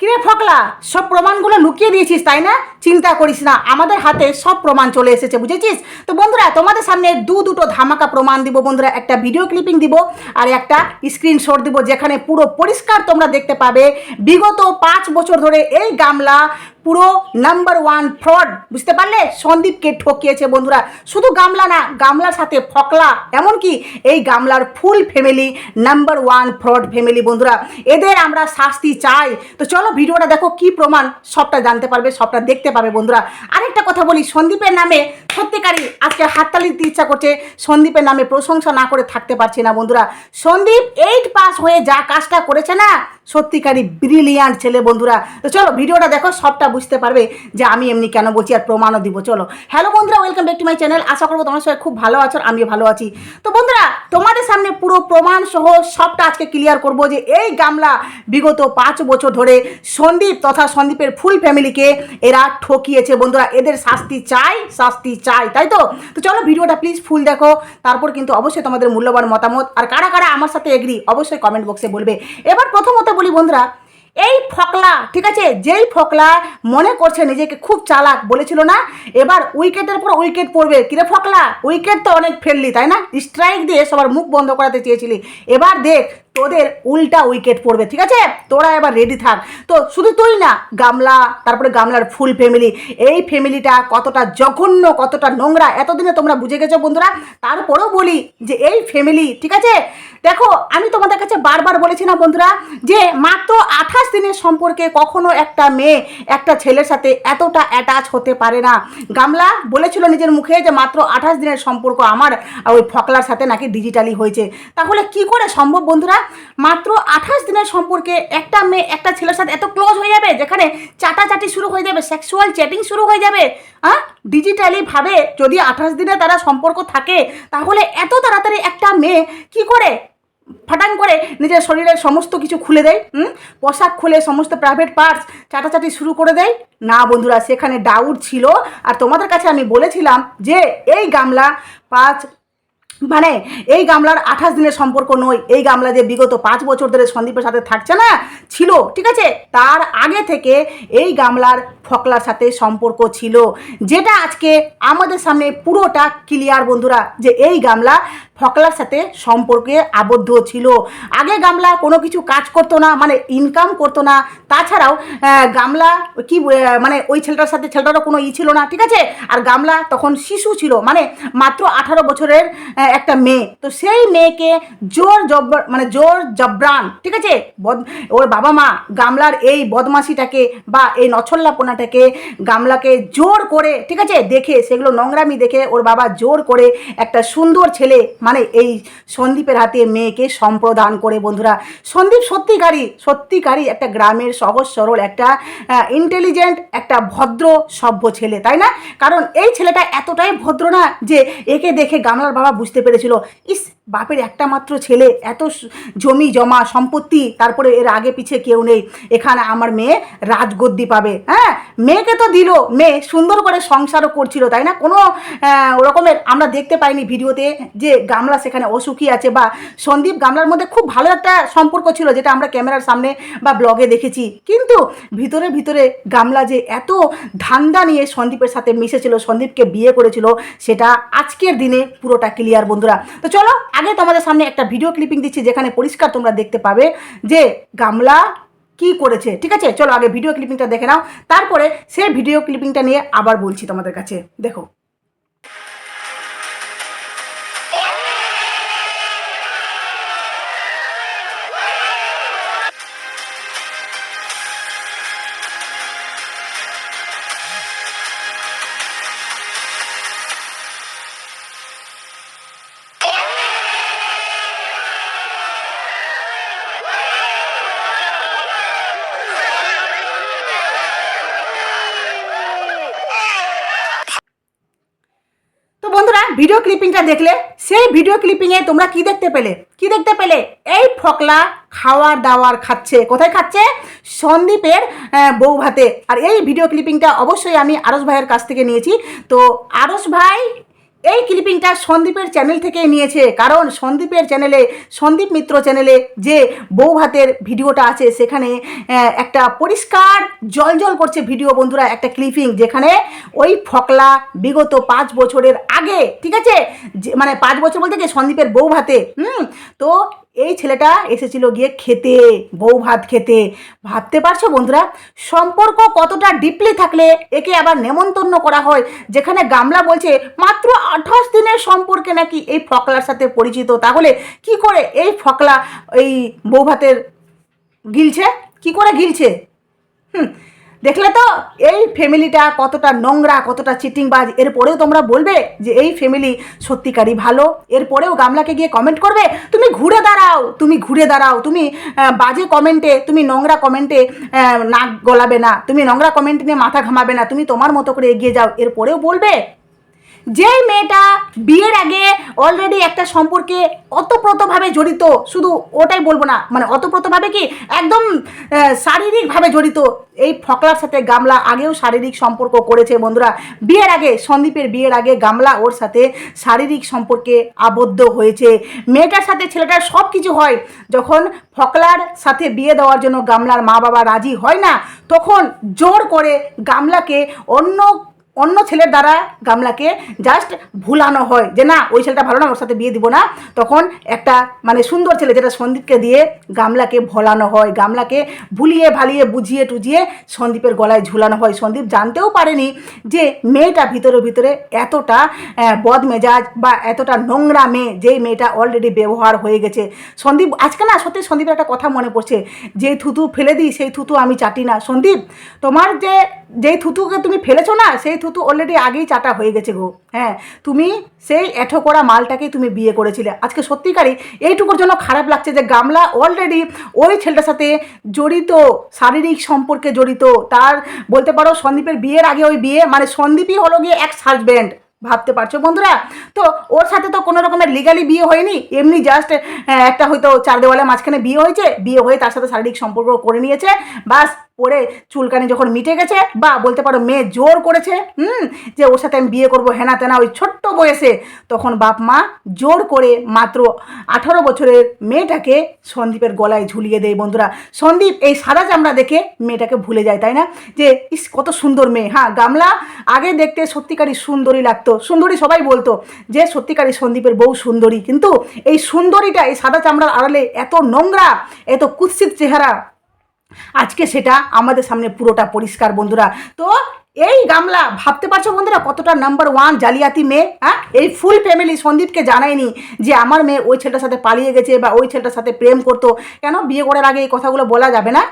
কিরে ফকলা? সব প্রমাণগুলো লুকিয়ে দিয়েছিস, তাই না? চিন্তা করিস না, আমাদের হাতে সব প্রমাণ চলে এসেছে, বুঝেছিস? তো বন্ধুরা, তোমাদের সামনে দু দুটো ধামাকা প্রমাণ দিব, বন্ধুরা। একটা ভিডিও ক্লিপিং দিব আর একটা স্ক্রিনশট দিব, যেখানে পুরো পরিষ্কার তোমরা দেখতে পাবে। বিগত পাঁচ বছর ধরে এই গামলা পুরো নাম্বার ওয়ান ফ্রড বুঝতে পারলে? সন্দীপকে ঠকিয়েছে বন্ধুরা। শুধু গামলা না, গামলার সাথে ফকলা, এমনকি এই গামলার ফুল family number one fraud family বন্ধুরা। এদের আমরা শাস্তি চাই। তো চলো ভিডিওটা দেখো কি প্রমাণ, সবটা জানতে পারবে, সবটা দেখতে পাবে বন্ধুরা। আরেকটা কথা বলি, সন্দীপের নামে সত্যিকারই আজকে হাততালি দিতে ইচ্ছা করছে, সন্দীপের নামে প্রশংসা না করে থাকতে পারছি না বন্ধুরা। সন্দীপ এইট পাস হয়ে যা কাজটা করেছে না, সত্যিকারই ব্রিলিয়ান্ট ছেলে বন্ধুরা। তো চলো ভিডিওটা দেখো, সবটা বুঝতে পারবে যে আমি এমনি কেন বলছি আর প্রমাণও দিব, চলো। হ্যালো বন্ধুরা welcome back to my channel আশা করব তোমার সবাই খুব ভালো আছো আমিও ভালো আছি। তো বন্ধুরা, তোমাদের সামনে পুরো প্রমাণ সহ সবটা আজকে ক্লিয়ার করব যে এই গামলা বিগত পাঁচ বছর ধরে সন্দীপ তথা সন্দীপের ফুল ফ্যামিলিকে এরা ঠকিয়েছে। বন্ধুরা, এদের শাস্তি চাই শাস্তি চাই, তাই তো? তো চলো ভিডিওটা প্লিজ ফুল দেখো, তারপর কিন্তু অবশ্যই তোমাদের মূল্যবান মতামত। আর কারা কারা আমার সাথে এগ্রি অবশ্যই কমেন্ট বক্সে বলবে। এবার প্রথমত বলি বন্ধুরা এই ফকলা, ঠিক আছে? যেই ফকলা মনে করছে নিজেকে খুব চালাক, বলেছিল না, এবার উইকেটের পর উইকেট পড়বে। কিরে ফকলা? উইকেট তো অনেক ফেললি, তাই না? স্ট্রাইক দিয়ে সবার মুখ বন্ধ করাতে চেয়েছিলি। এবার দেখ তোদের উল্টা উইকেট পড়বে, ঠিক আছে? তোরা এবার রেডি থাক। তো শুধু তুই না, গামলা, তারপরে গামলার ফুল ফ্যামিলি এই ফ্যামিলিটা কতটা জঘন্য, কতটা নোংরা, এতদিনে তোমরা বুঝে গেছো বন্ধুরা? তারপরেও বলি যে এই ফ্যামিলি ঠিক আছে? দেখো, আমি তোমাদের কাছে বারবার বলেছি না বন্ধুরা, যে মাত্র আঠাশ দিনের সম্পর্কে কখনো একটা মেয়ে একটা ছেলের সাথে এতটা অ্যাটাচ হতে পারে না। গামলা বলেছিল নিজের মুখে যে মাত্র আঠাশ দিনের সম্পর্ক আমার ওই ফকলার সাথে নাকি ডিজিটালি হয়েছে। তাহলে কি করে সম্ভব বন্ধুরা? মাত্র আঠাশ দিনের সম্পর্কে একটা মেয়ে, একটা ছেলের সাথে এত ক্লোজ হয়ে যাবে, যেখানে চাটাচাটি শুরু হয়ে যাবে সেক্সুয়াল চ্যাটিং শুরু হয়ে যাবে হ্যাঁ? ডিজিটালি ভাবে যদি আঠাশ দিনে তারা সম্পর্ক থাকে, তাহলে এত তাড়াতাড়ি একটা মেয়ে কি করে? ফাটাং করে নিজের শরীরের সমস্ত কিছু খুলে দেয়, হুম? পোশাক খুলে সমস্ত প্রাইভেট পার্টস চাটাচাটি শুরু করে দেয়। না বন্ধুরা, সেখানে ডাউট ছিল। আর তোমাদের কাছে আমি বলেছিলাম যে এই গামলা পাঁচ মানে এই গামলার আঠাশ দিনের সম্পর্ক নয়, এই গামলা যে বিগত পাঁচ বছর ধরে সন্দীপের সাথে থাকছে না, ছিল, ঠিক আছে? তার আগে থেকে এই গামলার ফকলার সাথে সম্পর্ক ছিল। যেটা আজকে আমাদের সামনে পুরোটা ক্লিয়ার বন্ধুরা, যে এই গামলা ফকলার সাথে সম্পর্কে আবদ্ধ ছিল। আগে গামলা কোনো কিছু কাজ করতো না মানে ইনকাম করতো না। তাছাড়াও গামলা কি মানে ওই ছেলেটার সাথে ছেলেটারও কোনো ই ছিল না, ঠিক আছে? আর গামলা তখন শিশু ছিল মানে মাত্র আঠারো বছরের একটা মেয়ে। তো সেই মেয়েকে জোর জব মানে জোর জবরান, ঠিক আছে? বদ- ওর বাবা মা গামলার এই বদমাশিটাকে বা এই নছল্লাপনাটাকে গামলাকে জোর করে, ঠিক আছে? দেখে, সেগুলো নোংরামি দেখে ওর বাবা জোর করে একটা সুন্দর ছেলে মানে এই সন্দীপের হাতে মেয়েকে সম্প্রদান করে বন্ধুরা। সন্দীপ সত্যিকারই সত্যিকারই একটা গ্রামের সহজ সরল একটা ইন্টেলিজেন্ট একটা ভদ্র সভ্য ছেলে, তাই না? কারণ এই ছেলেটা এতটাই ভদ্র না যে একে দেখে গামলার বাবা বুঝতে পেরেছিল, ইস বাপের একটা মাত্র ছেলে, এত জমি, জমা, সম্পত্তি, তারপরে এর আগে পিছে কেউ নেই। এখানে আমার মেয়ে রাজগদ্দি পাবে হ্যাঁ? মেয়েকে তো দিল, মেয়ে সুন্দর করে সংসারও করছিল, তাই না? কোনো ওরকমের আমরা দেখতে পাইনি ভিডিওতে যে গামলা সেখানে অসুখী আছে বা সন্দীপ গামলার মধ্যে খুব ভালো একটা সম্পর্ক ছিল, যেটা আমরা ক্যামেরার সামনে বা ব্লগে দেখেছি। কিন্তু ভিতরে ভিতরে গামলা যে এত ধান্দা নিয়ে সন্দীপের সাথে মিশেছিল, সন্দীপকে বিয়ে করেছিল, সেটা আজকের দিনে পুরোটা ক্লিয়ার বন্ধুরা। তো চলো আগে তোমাদের সামনে একটা ভিডিও ক্লিপিং দিচ্ছি যেখানে পরিষ্কার তোমরা দেখতে পাবে যে গামলা কি করেছে, ঠিক আছে? চলো আগে ভিডিও ক্লিপিংটা দেখে নাও। তারপরে সে ভিডিও ক্লিপিংটা নিয়ে আবার বলছি তোমাদের কাছে। দেখো। ভিডিও ক্লিপিংটা দেখলে, সেই ভিডিও ক্লিপিংয়ে তোমরা কি দেখতে পেলে? কি দেখতে পেলে? এই ফকলা খাওয়ার দাওয়ার খাচ্ছে। কোথায় খাচ্ছে? সন্দীপের বউ ভাতে আর এই ভিডিও ক্লিপিংটা অবশ্যই আমি আরস ভাইয়ের কাছ থেকে নিয়েছি। তো আরস ভাই এই ক্লিপিংটা সন্দীপের চ্যানেল থেকে নিয়েছে, কারণ সন্দীপের চ্যানেলে, সন্দীপ মিত্র চ্যানেলে যে বউ ভাতের ভিডিওটা আছে, সেখানে একটা পরিষ্কার জল জল করছে ভিডিও বন্ধুরা একটা ক্লিপিং, যেখানে ওই ফকলা বিগত পাঁচ বছরের আগে, ঠিক আছে? মানে পাঁচ বছর বলতে কি সন্দীপের বউ ভাতে হুম? তো এই ছেলেটা এসেছিল গিয়ে খেতে, বউ ভাত খেতে। ভাবতে পারছ বন্ধুরা? সম্পর্ক কতটা ডিপলি থাকলে একে আবার নেমন্তন্ন করা হয়? যেখানে গামলা বলছে, মাত্র আঠাশ দিনের সম্পর্কে নাকি এই ফকলার সাথে পরিচিত? তাহলে কি করে এই ফকলা এই বউ ভাতের গিলছে? কি করে গিলছে? হুম দেখলে তো এই ফ্যামিলিটা কতটা নোংরা, কতটা চিটিংবাজ। এরপরেও তোমরা বলবে যে এই ফ্যামিলি সত্যিকারই ভালো। এরপরেও গামলাকে গিয়ে কমেন্ট করবে, তুমি ঘুরে দাঁড়াও, তুমি ঘুরে দাঁড়াও, তুমি বাজে কমেন্টে তুমি নোংরা কমেন্টে নাক গলাবে না, তুমি নোংরা কমেন্ট নিয়ে মাথা ঘামাবে না, তুমি তোমার মতো করে এগিয়ে যাও। এরপরেও বলবে যেই মেয়েটা বিয়ের আগে অলরেডি একটা সম্পর্কে অতপ্রতভাবে জড়িত, শুধু ওটাই বলব না মানে অতপ্রতভাবে কি একদম শারীরিকভাবে জড়িত, এই ফকলার সাথে গামলা আগেও শারীরিক সম্পর্ক করেছে বন্ধুরা। বিয়ের আগে, সন্দীপের বিয়ের আগে গামলা ওর সাথে শারীরিক সম্পর্কে আবদ্ধ হয়েছে। মেয়েটার সাথে ছেলেটার সব কিছু হয়। যখন ফকলার সাথে বিয়ে দেওয়ার জন্য গামলার মা বাবা রাজি হয় না, তখন জোর করে গামলাকে অন্য অন্য ছেলের দ্বারা গামলাকে জাস্ট ভুলানো হয় যে না, ওই ছেলেটা ভালো না, ওর সাথে বিয়ে দিব না। তখন একটা মানে সুন্দর ছেলে যেটা সন্দীপকে দিয়ে গামলাকে ভোলানো হয়, গামলাকে ভুলিয়ে ভালিয়ে বুঝিয়ে টুজিয়ে সন্দীপের গলায় ঝুলানো হয়। সন্দীপ জানতেও পারেনি যে মেয়েটা ভিতরে ভিতরে এতটা বদমেজাজ বা এতটা নোংরা মেয়ে যেই মেয়েটা অলরেডি ব্যবহার হয়ে গেছে। সন্দীপ, আজকে না সত্যি সন্দীপের একটা কথা মনে পড়ছে, যে থুতু ফেলে দিই, সেই থুতু আমি চাটি না। সন্দীপ, তোমার যে যেই থুতুকে তুমি ফেলেছো না, সেই থুতু অলরেডি আগেই চাটা হয়ে গেছে গো। হ্যাঁ তুমি সেই এঠো করা মালটাকেই তুমি বিয়ে করেছিলে। আজকে সত্যিকারই এইটুকুর জন্য খারাপ লাগছে যে গামলা অলরেডি ওই ছেলেটার সাথে জড়িত, শারীরিক সম্পর্কে জড়িত। তার বলতে পারো সন্দীপের বিয়ের আগে ওই বিয়ে মানে সন্দীপই হলো গিয়ে এক হাজব্যান্ড ভাবতে পারছ বন্ধুরা? তো ওর সাথে তো কোনো রকমের লিগালি বিয়ে হয়নি, এমনি জাস্ট একটা হয়তো চার দেওয়ালের মাঝখানে বিয়ে হয়েছে, বিয়ে হয়ে তার সাথে শারীরিক সম্পর্ক করে নিয়েছে, বাস পরে চুলকানি যখন মিটে গেছে, বা বলতে পারো মেয়ে জোর করেছে, হুম, যে ওর সাথে আমি বিয়ে করব হেনা তেনা ওই ছোট্ট বয়সে, তখন বাপ মা জোর করে মাত্র আঠারো বছরের মেয়েটাকে সন্দীপের গলায় ঝুলিয়ে দেয় বন্ধুরা। সন্দীপ এই সাদা চামড়া দেখে মেয়েটাকে ভুলে যায়, তাই না? যে ইস, কত সুন্দর মেয়ে। হ্যাঁ গামলা আগে দেখতে সত্যিকারই সুন্দরী লাগতো। সুন্দরী সবাই বলতো যে সত্যিকারী সন্দীপের বউ সুন্দরী। কিন্তু এই সুন্দরীটা, এই সাদা চামড়ার আড়ালে এত নোংরা, এত কুৎসিত চেহারা আজকে সেটা আমাদের সামনে পুরোটা পরিষ্কার বন্ধুরা। তো এই গামলা, ভাবতে পারছ বন্ধুরা কতটা নাম্বার ওয়ান জালিয়াতি মেয়ে হ্যাঁ? এই ফুল ফ্যামিলি সন্দীপকে জানায়নি যে আমার মেয়ে ওই ছেলেটার সাথে পালিয়ে গেছে বা ওই ছেলেটার সাথে প্রেম করতো। কেন? বিয়ে করার আগে এই কথাগুলো বলা যাবে না।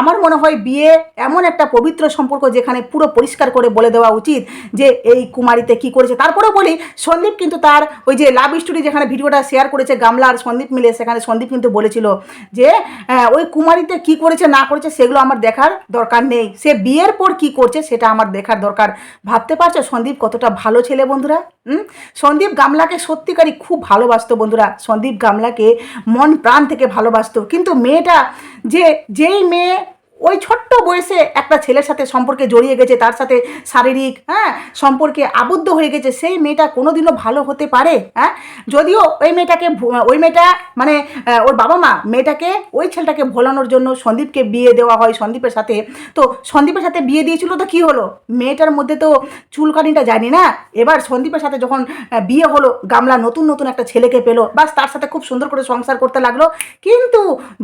আমার মনে হয় বিয়ে এমন একটা পবিত্র সম্পর্ক যেখানে পুরো পরিষ্কার করে বলে দেওয়া উচিত যে এই কুমারীতে কি করেছে। তারপরে বলি, সন্দীপ কিন্তু তার ওই যে লাভ স্টোরি যেখানে ভিডিওটা শেয়ার করেছে গামলা আর সন্দীপ মিলে, সেখানে সন্দীপ কিন্তু বলেছিল যে ওই কুমারীতে কি করেছে, না করেছে সেগুলো আমার দেখার দরকার নেই। সে বিয়ের পর কি করছে সেটা আমার দেখার দরকার। ভাবতে পারছ সন্দীপ কতটা ভালো ছেলে বন্ধুরা? হুম? সন্দীপ গামলাকে সত্যিকারই খুব ভালোবাসতো বন্ধুরা। সন্দীপ গামলাকে মন প্রাণ থেকে ভালোবাসতো। কিন্তু মেয়েটা যে, যেই মেয়ে ওই ছোট্ট বয়সে একটা ছেলের সাথে সম্পর্কে জড়িয়ে গেছে, তার সাথে শারীরিক হ্যাঁ সম্পর্কে আবদ্ধ হয়ে গেছে, সেই মেয়েটা কোনোদিনও ভালো হতে পারে হ্যাঁ? যদিও ওই মেয়েটাকে ওই মেয়েটা মানে ওর বাবা মা মেয়েটাকে ওই ছেলেটাকে ভোলানোর জন্য সন্দীপকে বিয়ে দেওয়া হয় সন্দীপের সাথে। তো সন্দীপের সাথে বিয়ে দিয়েছিল তো কি হলো? মেয়েটার মধ্যে তো চুলকানিটা জানি না? এবার সন্দীপের সাথে যখন বিয়ে হলো, গামলা নতুন নতুন একটা ছেলেকে পেল, বাস তার সাথে খুব সুন্দর করে সংসার করতে লাগল। কিন্তু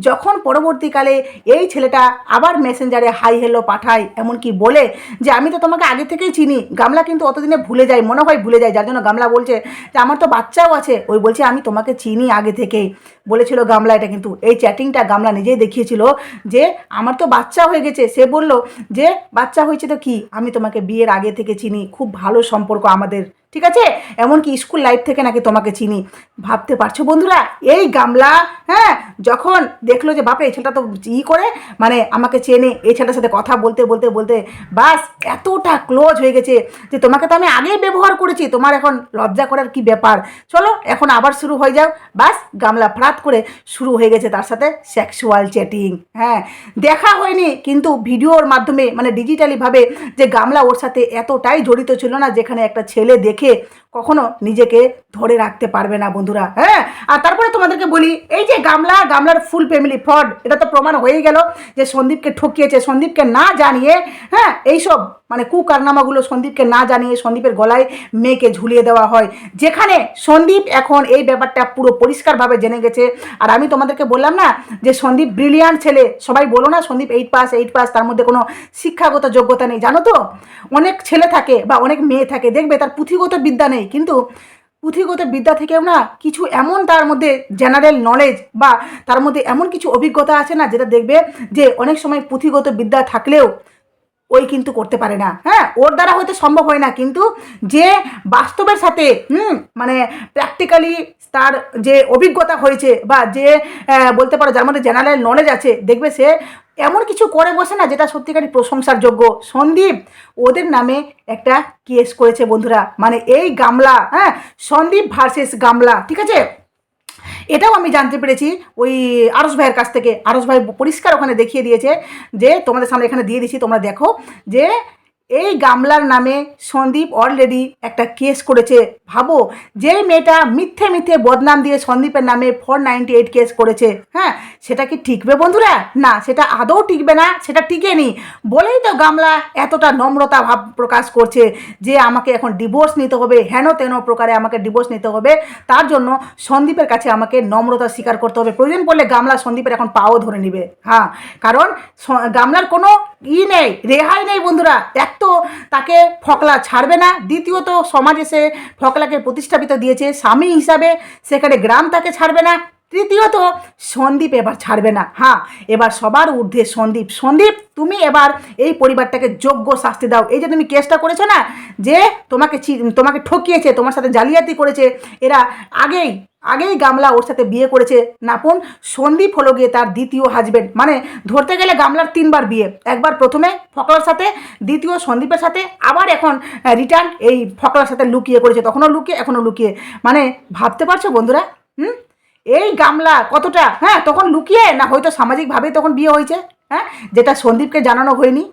যখন পরবর্তীকালে এই ছেলেটা আবার মেসেঞ্জারে হাই হেলো পাঠায় এমনকি বলে যে, আমি তো তোমাকে আগে থেকেই চিনি। গামলা কিন্তু অতদিনে ভুলে যায়, মনে হয় ভুলে যায়, যার জন্য গামলা বলছে যে, আমার তো বাচ্চাও আছে। ওই বলছে, আমি তোমাকে চিনি আগে থেকেই। বলেছিল গামলা এটা কিন্তু। এই চ্যাটিংটা গামলা নিজেই দেখিয়েছিল যে, আমার তো বাচ্চা হয়ে গেছে। সে বলল যে, বাচ্চা হয়েছে তো কি? আমি তোমাকে বিয়ের আগে থেকে চিনি। খুব ভালো সম্পর্ক আমাদের। ঠিক আছে? এমনকি স্কুল লাইফ থেকে নাকি তোমাকে চিনি। ভাবতে পারছ বন্ধুরা? এই গামলা হ্যাঁ? যখন দেখল যে, বাপরে, এই ছেলেটা তো ই করে মানে আমাকে চেনে, এই ছেলেটার সাথে কথা বলতে বলতে বলতে, বাস এতটা ক্লোজ হয়ে গেছে যে, তোমাকে তো আমি আগেই ব্যবহার করেছি। তোমার এখন লজ্জা করার কি ব্যাপার? চলো, এখন আবার শুরু হয়ে যাও। বাস গামলা ফ্রাত করে শুরু হয়ে গেছে তার সাথে সেক্সুয়াল চ্যাটিং হ্যাঁ? দেখা হয়নি, কিন্তু ভিডিওর মাধ্যমে মানে ডিজিটালিভাবে যে, গামলা ওর সাথে এতটাই জড়িত ছিল না, যেখানে একটা ছেলে দেখে quê? কখনো নিজেকে ধরে রাখতে পারবে না বন্ধুরা হ্যাঁ? আর তারপরে তোমাদেরকে বলি, এই যে গামলা, গামলার ফুল ফ্যামিলি ফ্রড এটা তো প্রমাণ হয়েই গেল যে সন্দীপকে ঠকিয়েছে। সন্দীপকে না জানিয়ে হ্যাঁ এইসব মানে কুকারনামাগুলো সন্দীপকে না জানিয়ে সন্দীপের গলায় মেয়েকে ঝুলিয়ে দেওয়া হয়। যেখানে সন্দীপ এখন এই ব্যাপারটা পুরো পরিষ্কারভাবে জেনে গেছে। আর আমি তোমাদেরকে বললাম না যে সন্দীপ ব্রিলিয়ান্ট ছেলে, সবাই বলো না Sandeep eight pass eight pass তার মধ্যে কোনো শিক্ষাগত যোগ্যতা নেই, জানো তো? অনেক ছেলে থাকে বা অনেক মেয়ে থাকে, দেখবে তার পুঁথিগত বিদ্যা নেই। কিন্তু পুঁথিগত বিদ্যা থেকেও না কিছু এমন তার মধ্যে জেনারেল নলেজ বা তার মধ্যে এমন কিছু অভিজ্ঞতা আছে না যেটা দেখবে যে অনেক সময় পুঁথিগত বিদ্যা থাকলেও ওই কিন্তু করতে পারে না। হ্যাঁ ওর দ্বারা হয়তো সম্ভব হয় না, কিন্তু যে বাস্তবের সাথে, হুম মানে প্র্যাকটিক্যালি তার যে অভিজ্ঞতা হয়েছে বা যে বলতে পারো যার মধ্যে জেনারেল নলেজ আছে, দেখবে সে এমন কিছু করে বসে না যেটা সত্যিকারই প্রশংসার যোগ্য সন্দীপ, ওদের নামে একটা কেস করেছে বন্ধুরা। মানে এই গামলা হ্যাঁ? সন্দীপ ভার্সেস গামলা, ঠিক আছে? এটাও আমি জানতে পেরেছি ওই আরস ভাইয়ের কাছ থেকে। আরস ভাই পরিষ্কার ওখানে দেখিয়ে দিয়েছে যে, তোমাদের সামনে এখানে দিয়ে দিছি তোমরা দেখো যে এই গামলার নামে সন্দীপ অলরেডি একটা কেস করেছে। ভাবো যে মেয়েটা মিথ্যে মিথ্যে বদনাম দিয়ে সন্দীপের নামে ফোর নাইনটি এইট কেস করেছে। হ্যাঁ সেটা কি টিকবে বন্ধুরা? না, সেটা আদৌ টিকবে না, সেটা টিকেনি বলেই তো গামলা এতটা নম্রতা ভাব প্রকাশ করছে যে আমাকে এখন ডিভোর্স নিতে হবে, হেন তেন প্রকারে আমাকে ডিভোর্স নিতে হবে। তার জন্য সন্দীপের কাছে আমাকে নম্রতা স্বীকার করতে হবে। প্রয়োজন পড়লে গামলা সন্দীপের এখন পাও ধরে নিবে। হ্যাঁ কারণ গামলার কোনো ই নেই, রেহাই নেই বন্ধুরা। এক তো তাকে ফকলা ছাড়বে না। দ্বিতীয়ত সমাজে সে ফকলাকে প্রতিষ্ঠাপিত দিয়েছে স্বামী হিসাবে। সেখানে গ্রাম তাকে ছাড়বে না। তৃতীয়ত সন্দীপ এবার ছাড়বে না। হ্যাঁ এবার সবার ঊর্ধ্বে সন্দীপ। সন্দীপ, তুমি এবার এই পরিবারটাকে যোগ্য শাস্তি দাও। এই যে তুমি কেসটা করেছ না, যে তোমাকে তোমাকে ঠকিয়েছে, তোমার সাথে জালিয়াতি করেছে, এরা আগেই আগেই গামলা ওর সাথে বিয়ে করেছে নাপন, সন্দীপ হলো গিয়ে তার দ্বিতীয় হাজবেন্ড মানে ধরতে গেলে গামলার তিনবার বিয়ে। একবার প্রথমে ফকলার সাথে, দ্বিতীয় সন্দীপের সাথে, আবার এখন রিটার্ন এই ফকলার সাথে লুকিয়ে করেছে। তখনও লুকিয়ে, এখনও লুকিয়ে। মানে ভাবতে পারছ বন্ধুরা? হুম? এই গামলা কতটা হ্যাঁ তখন লুকিয়ে না হয়তো সামাজিকভাবেই তখন বিয়ে হয়েছে হ্যাঁ? যেটা সন্দীপকে জানানো হয়নি।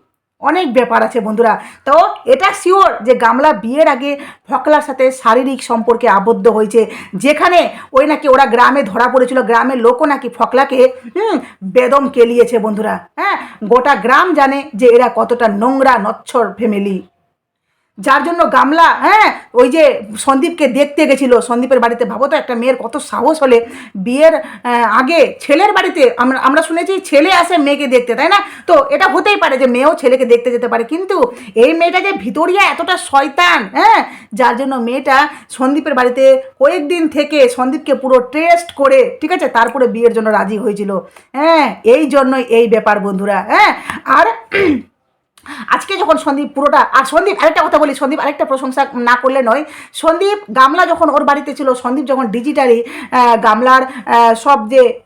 অনেক ব্যাপার আছে বন্ধুরা। তো এটা শিওর যে গামলা বিয়ের আগে ফকলার সাথে শারীরিক সম্পর্কে আবদ্ধ হয়েছে। যেখানে ওই নাকি ওরা গ্রামে ধরা পড়েছিল, গ্রামের লোকও নাকি ফকলাকে, হুম, বেদম কেলিয়েছে বন্ধুরা। হ্যাঁ গোটা গ্রাম জানে যে এরা কতটা নোংরা, নচ্ছর ফ্যামিলি যার জন্য গামলা হ্যাঁ ওই যে সন্দীপকে দেখতে গেছিল, সন্দীপের বাড়িতে। ভাবো তো, একটা মেয়ের কত সাহস হলে। বিয়ের আগে ছেলের বাড়িতে, আমরা আমরা শুনেছি ছেলে আসে মেয়েকে দেখতে, তাই না? তো এটা হতেই পারে যে মেয়েও ছেলেকে দেখতে যেতে পারে, কিন্তু এই মেয়েটা যে ভিতরিয়া, এতটা শয়তান হ্যাঁ যার জন্য মেয়েটা সন্দীপের বাড়িতে কয়েকদিন থেকে সন্দীপকে পুরো টেস্ট করে, ঠিক আছে, তারপরে বিয়ের জন্য রাজি হয়েছিল। হ্যাঁ এই জন্যই এই ব্যাপার, বন্ধুরা হ্যাঁ আর আজকে যখন সন্দীপ পুরোটা, আর সন্দীপ আরেকটা কথা বলি, সন্দীপ আরেকটা প্রশংসা না করলে নয়। সন্দীপ গামলা যখন ওর বাড়িতে ছিল, সন্দীপ যখন ডিজিটালি গামলার সব যে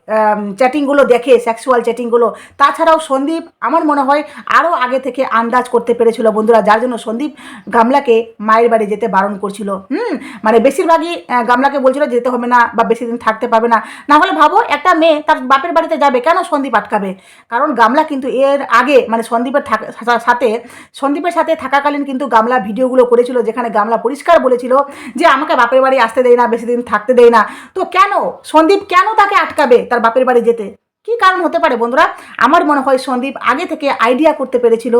চ্যাটিংগুলো দেখে সেক্সুয়াল চ্যাটিংগুলো তাছাড়াও সন্দীপ আমার মনে হয় আরও আগে থেকে আন্দাজ করতে পেরেছিল বন্ধুরা, যার জন্য সন্দীপ গামলাকে মায়ের বাড়ি যেতে বারণ করছিল। হুম? মানে বেশিরভাগই গামলাকে বলছিল যেতে হবে না বা বেশি দিন থাকতে পারবে না। না হলে ভাবো, একটা মেয়ে তার বাপের বাড়িতে যাবে, কেন সন্দীপ আটকাবে? কারণ গামলা কিন্তু এর আগে মানে সন্দীপের থাকা- সাথে, সন্দীপের সাথে থাকাকালীন কিন্তু গামলা ভিডিওগুলো করেছিল, যেখানে গামলা পরিষ্কার বলেছিল যে আমাকে বাপের বাড়ি আসতে দেয় না, বেশি দিন থাকতে দেয় না। তো কেন? সন্দীপ কেন তাকে আটকাবে তার বাপের বাড়ি যেতে? কি কারণ হতে পারে বন্ধুরা? আমার মনে হয় সন্দীপ আগে থেকে আইডিয়া করতে পেরেছিল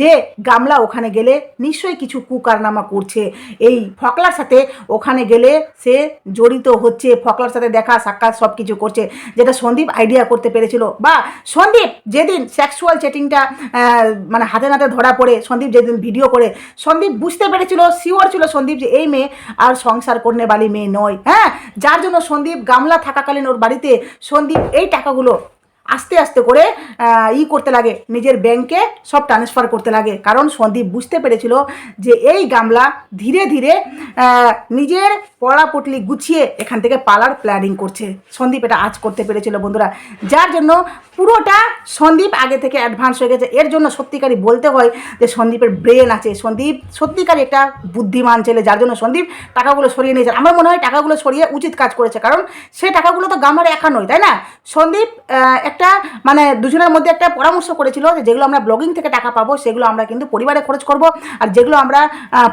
যে গামলা ওখানে গেলে নিশ্চয়ই কিছু কুকারনামা করছে। এই ফকলার সাথে ওখানে গেলে সে জড়িত হচ্ছে, ফকলার সাথে দেখা, সাক্ষাৎ সব কিছু করছে, যেটা সন্দীপ আইডিয়া করতে পেরেছিল। বা সন্দীপ যেদিন সেক্সুয়াল চ্যাটিংটা মানে হাতে নাতে ধরা পড়ে, সন্দীপ যেদিন ভিডিও করে, সন্দীপ বুঝতে পেরেছিল শিওর ছিল সন্দীপ যে এই মেয়ে আর সংসার করনে বালি মেয়ে নয়। হ্যাঁ যার জন্য সন্দীপ গামলা থাকাকালীন ওর বাড়িতে সন্দীপ এই টাকাগুলো আস্তে আস্তে করে ই করতে লাগে, নিজের ব্যাংকে সব ট্রান্সফার করতে লাগে। কারণ সন্দীপ বুঝতে পেরেছিল যে এই গামলা ধীরে ধীরে নিজের পড়া পটলি গুছিয়ে এখান থেকে পালার প্ল্যানিং করছে। সন্দীপ এটা আজ করতে পেরেছিল বন্ধুরা। যার জন্য পুরোটা সন্দীপ আগে থেকে অ্যাডভান্স হয়ে গেছে। এর জন্য সত্যিকারই বলতে হয় যে সন্দীপের ব্রেন আছে। সন্দীপ সত্যিকারই একটা বুদ্ধিমান ছেলে, যার জন্য সন্দীপ টাকাগুলো সরিয়ে নিয়েছে। আমার মনে হয় টাকাগুলো সরিয়ে উচিত কাজ করেছে। কারণ সে টাকাগুলো তো গামার একা নয়, তাই না? সন্দীপ একটা মানে দুজনের মধ্যে একটা পরামর্শ করেছিল যে যেগুলো আমরা ব্লগিং থেকে টাকা পাবো, সেগুলো আমরা কিন্তু পরিবারে খরচ করব। আর যেগুলো আমরা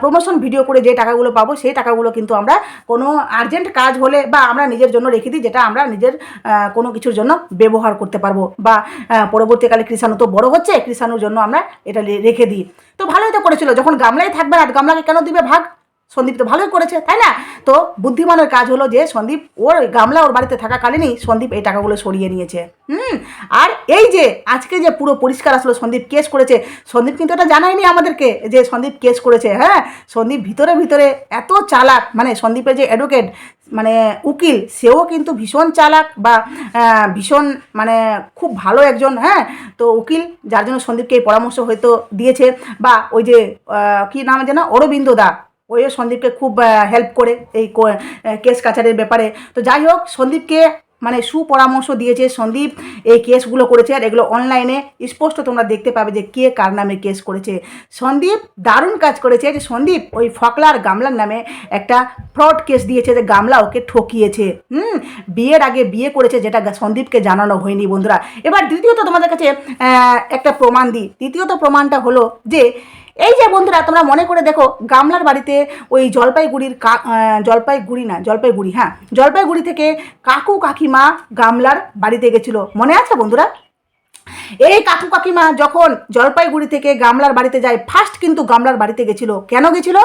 প্রমোশন ভিডিও করে যে টাকাগুলো পাবো, সেই টাকাগুলো কিন্তু আমরা কোনো আর্জেন্ট কাজ হলে বা আমরা নিজের জন্য রেখে দিই, যেটা আমরা নিজের কোনো কিছুর জন্য ব্যবহার করতে পারব। বা পরবর্তীকালে কৃষাণু তো বড় হচ্ছে, কৃষাণুর জন্য আমরা এটা রেখে দিই। তো ভালোই তো করেছিল, যখন গামলাই থাকবে না গামলাকে কেন দিবে ভাগ? সন্দীপ তো ভালোই করেছে, তাই না? তো বুদ্ধিমানের কাজ হলো যে সন্দীপ, ওর গামলা ওর বাড়িতে থাকাকালীনই সন্দীপ এই টাকাগুলো সরিয়ে নিয়েছে। হুম? আর এই যে আজকে যে পুরো পরিষ্কার আসলো, সন্দীপ কেস করেছে, সন্দীপ কিন্তু এটা জানায়নি আমাদেরকে যে সন্দীপ কেস করেছে হ্যাঁ? সন্দীপ ভিতরে ভিতরে এত চালাক মানে সন্দীপের যে অ্যাডভোকেট মানে উকিল, সেও কিন্তু ভীষণ চালাক বা ভীষণ মানে খুব ভালো একজন হ্যাঁ? তো উকিল, যার জন্য সন্দীপকে এই পরামর্শ হয়তো দিয়েছে, বা ওই যে কি নাম যেন, অরবিন্দ দা ওইও সন্দীপকে খুব হেল্প করে এই কেস কাছারির ব্যাপারে। তো যাই হোক, সন্দীপকে মানে সুপরামর্শ দিয়েছে সন্দীপ, এই কেসগুলো করেছে আর এগুলো অনলাইনে স্পষ্ট তোমরা দেখতে পাবে যে কে কার নামে কেস করেছে। সন্দীপ দারুণ কাজ করেছে যে সন্দীপ ওই ফকলার গামলার নামে একটা ফ্রড কেস দিয়েছে যে গামলা ওকে ঠকিয়েছে। হুম, বিয়ের আগে বিয়ে করেছে যেটা সন্দীপকে জানানো হয়নি বন্ধুরা। এবার দ্বিতীয়ত তোমাদের কাছে একটা প্রমাণ দিই। দ্বিতীয়ত প্রমাণটা হলো যে এই যে বন্ধুরা, তোমরা মনে করে দেখো, গামলার বাড়িতে ওই জলপাইগুড়ির কা জলপাইগুড়ি না, জলপাইগুড়ি হ্যাঁ জলপাইগুড়ি থেকে কাকু কাকিমা গামলার বাড়িতে গেছিল। মনে আছে বন্ধুরা? এই কাকু কাকিমা যখন জলপাইগুড়ি থেকে গামলার বাড়িতে যায় ফার্স্ট কিন্তু গামলার বাড়িতে গেছিল। কেন গেছিল?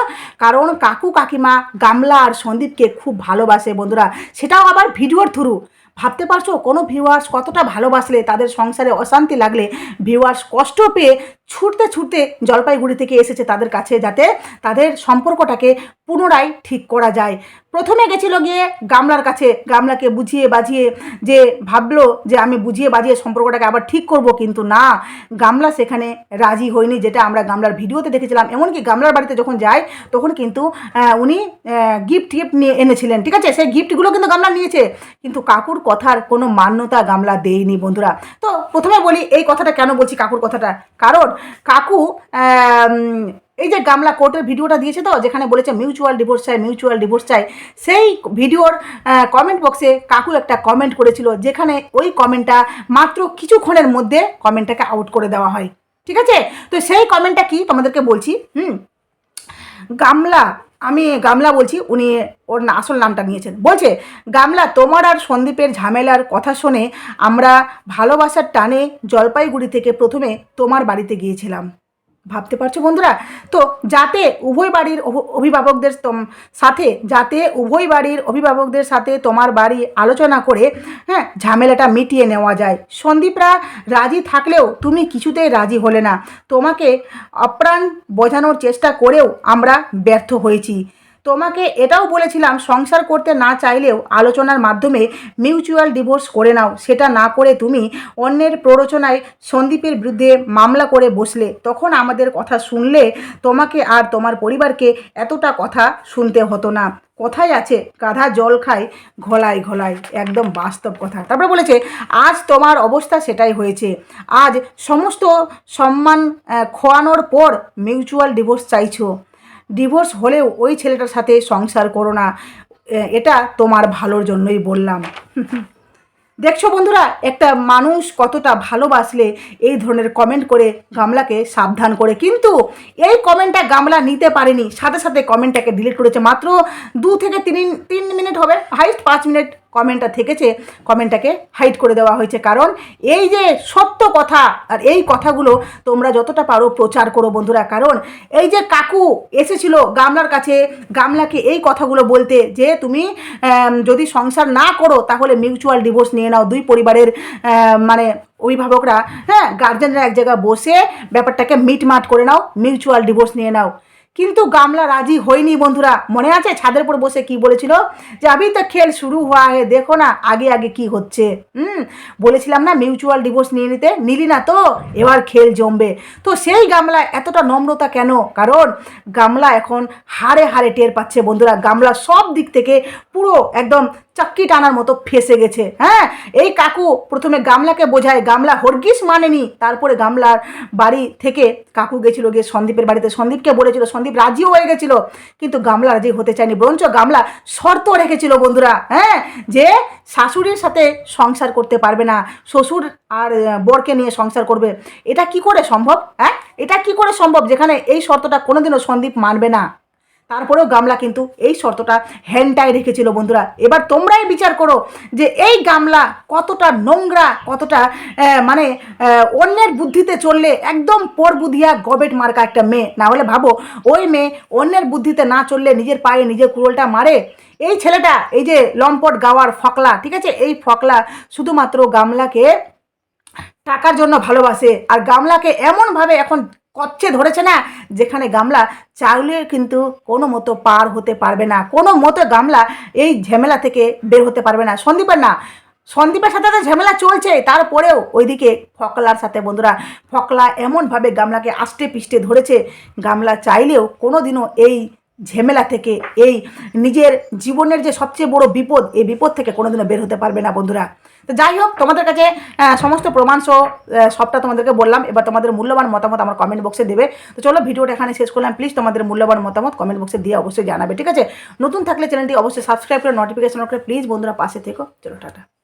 কারণ কাকু কাকিমা গামলা আর সন্দীপকে খুব ভালোবাসে বন্ধুরা। সেটাও আবার ভিডিওর থ্রু। ভাবতে পারছ, কোনো ভিউয়ার্স কতটা ভালোবাসলে, তাদের সংসারে অশান্তি লাগলে ভিউয়ার্স কষ্ট পেয়ে ছুটতে ছুটতে জলপাইগুড়ি থেকে এসেছে তাদের কাছে যাতে তাদের সম্পর্কটাকে পুনরায় ঠিক করা যায়। প্রথমে গেছিল গিয়ে গামলার কাছে, গামলাকে বুঝিয়ে বাজিয়ে যে ভাবলো যে আমি বুঝিয়ে বাজিয়ে সম্পর্কটাকে আবার ঠিক করব, কিন্তু না, গামলা সেখানে রাজি হয়নি, যেটা আমরা গামলার ভিডিওতে দেখেছিলাম। এমনকি গামলার বাড়িতে যখন যাই তখন কিন্তু উনি গিফট টিফট নিয়ে এনেছিলেন, ঠিক আছে? সেই গিফটগুলো কিন্তু গামলা নিয়েছে। কিন্তু কাকুর কথার কোনো মান্যতা গামলা দেয়নি, বন্ধুরা। তো প্রথমে বলি, এই কথাটা কেন বলছি কাকুর কথাটা? কারণ কাকু এই যে গামলা কোর্টের ভিডিওটা দিয়েছে তো, যেখানে বলেছে মিউচুয়াল ডিভোর্স চাই মিউচুয়াল ডিভোর্স চাই, সেই ভিডিওর কমেন্ট বক্সে কাকু একটা কমেন্ট করেছিল, যেখানে ওই কমেন্টটা মাত্র কিছুক্ষণের মধ্যে কমেন্টটাকে আউট করে দেওয়া হয়। ঠিক আছে? তো সেই কমেন্টটা কি তোমাদেরকে বলছি? হুম। গামলা আমি গামলা বলছি, উনি ওর আসল নামটা নিয়েছেন। বলছে, গামলা, তোমার আর সন্দীপের ঝামেলার কথা শুনে আমরা ভালোবাসার টানে জলপাইগুড়ি থেকে প্রথমে তোমার বাড়িতে গিয়েছিলাম। ভাবতে পারছ বন্ধুরা? তো যাতে উভয় বাড়ির অভ- অভিভাবকদের সাথে, যাতে উভয় বাড়ির অভিভাবকদের সাথে তোমার বাড়ি আলোচনা করে হ্যাঁ ঝামেলাটা মিটিয়ে নেওয়া যায়। সন্দীপরা রাজি থাকলেও তুমি কিছুতেই রাজি হলে না। তোমাকে অপ্রাণ বোঝানোর চেষ্টা করেও আমরা ব্যর্থ হয়েছি। তোমাকে এটাও বলেছিলাম, সংসার করতে না চাইলেও আলোচনার মাধ্যমে মিউচুয়াল ডিভোর্স করে নাও। সেটা না করে তুমি অন্যের প্ররোচনায় সন্দীপের বিরুদ্ধে মামলা করে বসলে, তখন আমাদের কথা শুনলে তোমাকে আর তোমার পরিবারকে এতটা কথা শুনতে হতো না। কথাই আছে, গাধা জল খায় ঘোলায় ঘোলায়, একদম বাস্তব কথা। তারপরে বলেছে, আজ তোমার অবস্থা সেটাই হয়েছে। আজ সমস্ত সম্মান খোয়ানোর পর মিউচুয়াল ডিভোর্স চাইছো। ডিভোর্স হলেও ওই ছেলেটার সাথে সংসার করো না। এটা তোমার ভালোর জন্যই বললাম। দেখছ বন্ধুরা, একটা মানুষ কতটা ভালোবাসলে এই ধরনের কমেন্ট করে গামলাকে সাবধান করে। কিন্তু এই কমেন্টটা গামলা নিতে পারেনি, সাথে সাথে কমেন্টটাকে ডিলিট করেছে। মাত্র দু থেকে তিন তিন মিনিট হবে হাইস্ট পাঁচ মিনিট কমেন্টটা থেকেছে, কমেন্টটাকে হাইড করে দেওয়া হয়েছে। কারণ এই যে সত্য কথা আর এই কথাগুলো তোমরা যতটা পারো প্রচার করো বন্ধুরা। কারণ এই যে কাকু এসেছিল গামলার কাছে, গামলাকে এই কথাগুলো বলতে যে তুমি যদি সংসার না করো তাহলে মিউচুয়াল ডিভোর্স নিয়ে নাও। দুই পরিবারের মানে অভিভাবকরা হ্যাঁ গার্জেনরা এক জায়গায় বসে ব্যাপারটাকে মিটমাট করে নাও মিউচুয়াল ডিভোর্স নিয়ে নাও। কিন্তু গামলা রাজি হয়নি বন্ধুরা। মনে আছে? ছাদের উপর বসে কি বলেছিল? যে আমি তো খেল শুরু হওয়া হে দেখো না আগে আগে কি হচ্ছে। হুম, বলেছিলাম না মিউচুয়াল ডিভোর্স নিয়ে নিতে? নিলি না তো? এবার খেল জমবে। তো সেই গামলা এতটা নম্রতা কেন? কারণ গামলা এখন হাড়ে হাড়ে টের পাচ্ছে বন্ধুরা। গামলা সব দিক থেকে পুরো একদম চাক্কি টানার মতো ফেসে গেছে। হ্যাঁ এই কাকু প্রথমে গামলাকে বোঝায়, গামলা হরগিস মানেনি? তারপরে গামলার বাড়ি থেকে কাকু গেছিল গিয়ে সন্দীপের বাড়িতে। সন্দীপকে বলেছিল সন্দীপ রাজিও হয়ে গেছিল। কিন্তু গামলা রাজি হতে চায়নি। বরঞ্চ গামলা শর্ত রেখেছিল বন্ধুরা হ্যাঁ? যে শাশুড়ির সাথে সংসার করতে পারবে না, শ্বশুর আর বরকে নিয়ে সংসার করবে। এটা কি করে সম্ভব হ্যাঁ? এটা কি করে সম্ভব? যেখানে এই শর্তটা কোনোদিনও সন্দীপ মানবে না। তারপরেও গামলা কিন্তু এই শর্তটা হ্যান্ডটাই রেখেছিল বন্ধুরা। এবার তোমরাই বিচার করো যে এই গামলা কতটা নোংরা, কতটা মানে অন্যের বুদ্ধিতে চললে একদম পর বুধিয়া গবেট মার্কা একটা মেয়ে। না হলে ভাবো, ওই মেয়ে অন্যের বুদ্ধিতে না চললে নিজের পায়ে নিজের কুড়োলটা মারে। এই ছেলেটা, এই যে লম্পট গাওয়ার ফকলা, ঠিক আছে? এই ফকলা শুধুমাত্র গামলাকে টাকার জন্য ভালোবাসে। আর গামলাকে এমনভাবে এখন কচ্ছে ধরেছে না, যেখানে গামলা চাইলে কিন্তু কোনো মতো পার হতে পারবে না, কোনো মতো গামলা এই ঝামেলা থেকে বের হতে পারবে না। সন্দীপের না, সন্দীপের সাথে তো ঝামেলা চলছে, তারপরেও ওইদিকে ফকলার সাথে বন্ধুরা, ফকলা এমনভাবে গামলাকে আষ্টে পিষ্টে ধরেছে, গামলা চাইলেও কোনো দিনও এই ঝামেলা থেকে এই নিজের জীবনের যে সবচেয়ে বড় বিপদ, এই বিপদ থেকে কোনোদিনও বের হতে পারবে না, বন্ধুরা। তো যাই হোক, তোমাদের কাছে সমস্ত প্রমাণ সহ সবটা তোমাদেরকে বললাম। এবার তোমাদের মূল্যবান মতামত আমার কমেন্ট বক্সে দেবে। তো চলো, ভিডিওটা এখানে শেষ করলাম। প্লিজ তোমাদের মূল্যবান মতামত কমেন্ট বক্সে দিয়ে অবশ্যই জানাবে, ঠিক আছে? নতুন থাকলে চ্যানেলটি অবশ্যই সাবস্ক্রাইব করে নোটিফিকেশন করে প্লিজ বন্ধুরা, পাশে থেকো। চলো, টাটা।